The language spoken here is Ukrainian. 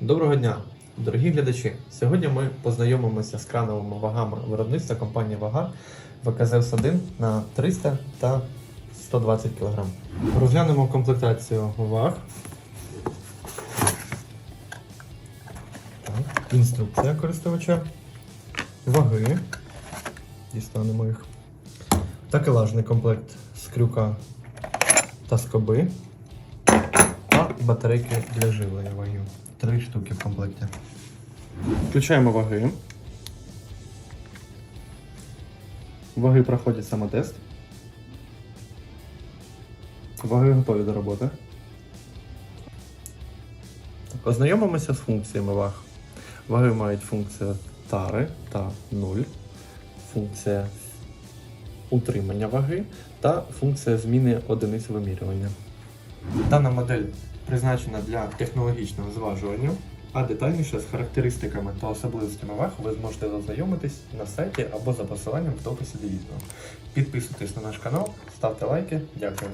Доброго дня, дорогі глядачі! Сьогодні ми познайомимося з крановими вагами виробництва компанії Вага ВКЗС-1 на 300 та 120 кг. Розглянемо комплектацію ваг. Так, інструкція користувача. Ваги. Дістанемо їх. Такелажний комплект з крюка та скоби. Та батарейки для живлення вагів. Три штуки в комплекті. Включаємо ваги. Ваги проходять самотест. Ваги готові до роботи. Ознайомимося з функціями ваг. Ваги мають функцію тари та 0, функція утримання ваги та функція зміни одиниць вимірювання. Дана модель призначена для технологічного зважування, а детальніше з характеристиками та особливостями ваг ви зможете ознайомитись на сайті або за посиланням в дописі до відео. Підписуйтесь на наш канал, ставте лайки. Дякую.